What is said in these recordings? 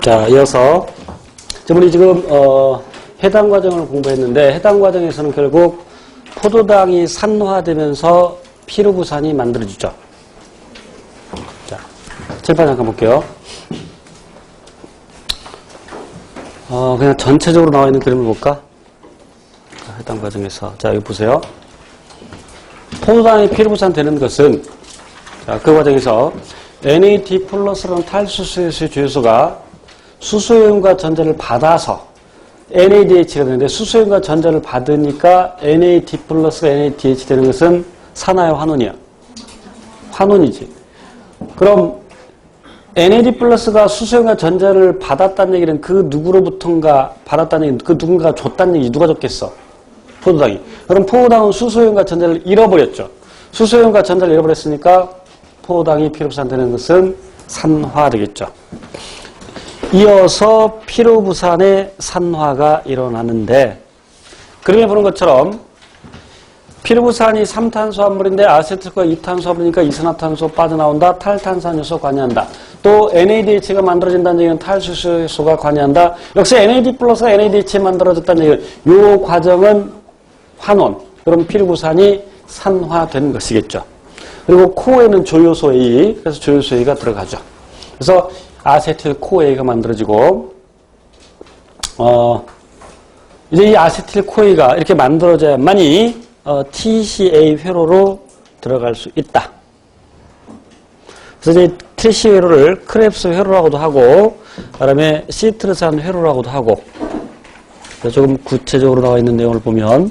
자, 이어서 저번에 지금 어, 해당 과정을 공부했는데 해당 과정에서는 결국 포도당이 산화되면서 피루부산이 만들어지죠. 자, 칠판 잠깐 볼게요. 어, 그냥 전체적으로 나와 있는 그림을 볼까? 자, 해당 과정에서 자, 여기 보세요. 포도당이 피루부산 되는 것은 자, 그 과정에서 NAD 플러스라는 탈수수의 주요소가 수소연과 전자를 받아서 NADH가 되는데 수소연과 전자를 받으니까 NAD 플러스가 NADH 되는 것은 산화의 환원이야. 환원이지. 그럼 NAD 플러스가 수소연과 전자를 받았다는 얘기는 그 누구로부턴가 받았다는 얘기는 그 누군가가 줬다는 얘기 누가 줬겠어? 포도당이. 그럼 포도당은 수소연과 전자를 잃어버렸죠. 수소연과 전자를 잃어버렸으니까 포도당이 피로부산되는 것은 산화 되겠죠. 이어서 피로부산의 산화가 일어나는데 그림에 보는 것처럼 피로부산이 3탄수화물인데 아세트가 2탄수화물이니까 이산화탄소 빠져나온다. 탈탄산요소 관여한다. 또 NADH가 만들어진다는 얘기는 탈수소가 관여한다. 역시 NAD 플러스가 NADH에 만들어졌다는 얘기는 이 과정은 환원. 그럼 피로부산이 산화된 것이겠죠. 그리고 코에는 조효소 A, 그래서 조효소 A가 들어가죠. 그래서 아세틸 코에이가 만들어지고 어 이제 이 아세틸 코에이가 이렇게 만들어져야만이 어, TCA 회로로 들어갈 수 있다. 그래서 이제 TCA 회로를 크랩스 회로라고도 하고 그다음에 시트르산 회로라고도 하고 조금 구체적으로 나와 있는 내용을 보면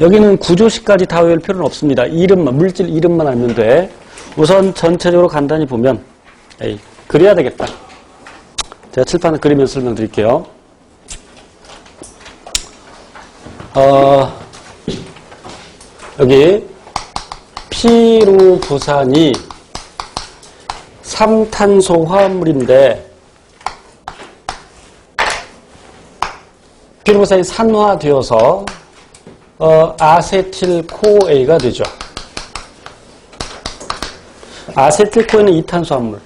여기는 구조식까지 다 외울 필요는 없습니다. 이름만 물질 이름만 알면 돼. 우선 전체적으로 간단히 보면 에이, 그려야 되겠다. 제가 칠판을 그리면서 설명드릴게요. 어, 여기 피루 부산이 3탄소 화합물인데 피루 부산이 산화되어서 어, 아세틸 코에이가 되죠. 아세틸 코에는 2탄수화물.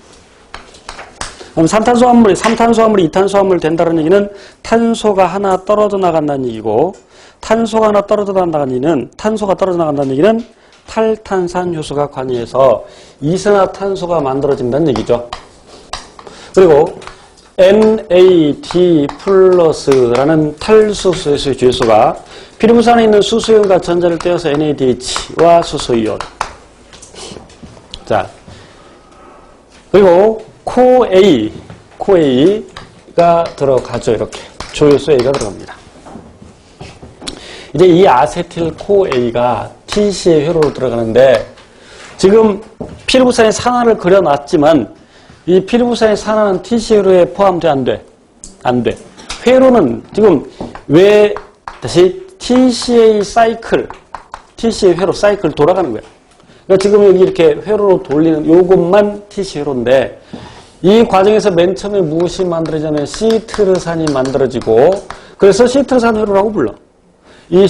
그럼 3탄수화물이 3탄수화물이 2탄수화물 된다는 얘기는 탄소가 하나 떨어져 나간다는 얘기고 탄소가 하나 떨어져 나간다는 얘기는 탄소가 떨어져 나간다는 얘기는 탈탄산 효소가 관여해서 이산화탄소가 만들어진다는 얘기죠. 그리고 NAD 플러스라는 탈수소의 주요소가 피루부산에 있는 수소이온과 전자를 떼어서 NADH와 수소이온. 자, 그리고 코A, 코A가 들어가죠. 이렇게. 조효소 A가 들어갑니다. 이제 이 아세틸 코A가 TC의 회로로 들어가는데 지금 피루부산의 산화를 그려놨지만 이 피루부산의 산화는 TC 회로에 포함돼 안 돼? 안 돼. 회로는 지금 왜 다시 TCA 사이클, TCA 회로 사이클 돌아가는 거야. 그러니까 지금 여기 이렇게 회로로 돌리는 요것만 TC 회로인데 이 과정에서 맨 처음에 무엇이 만들어지냐면 시트르산이 만들어지고 그래서 시트르산 회로라고 불러. 이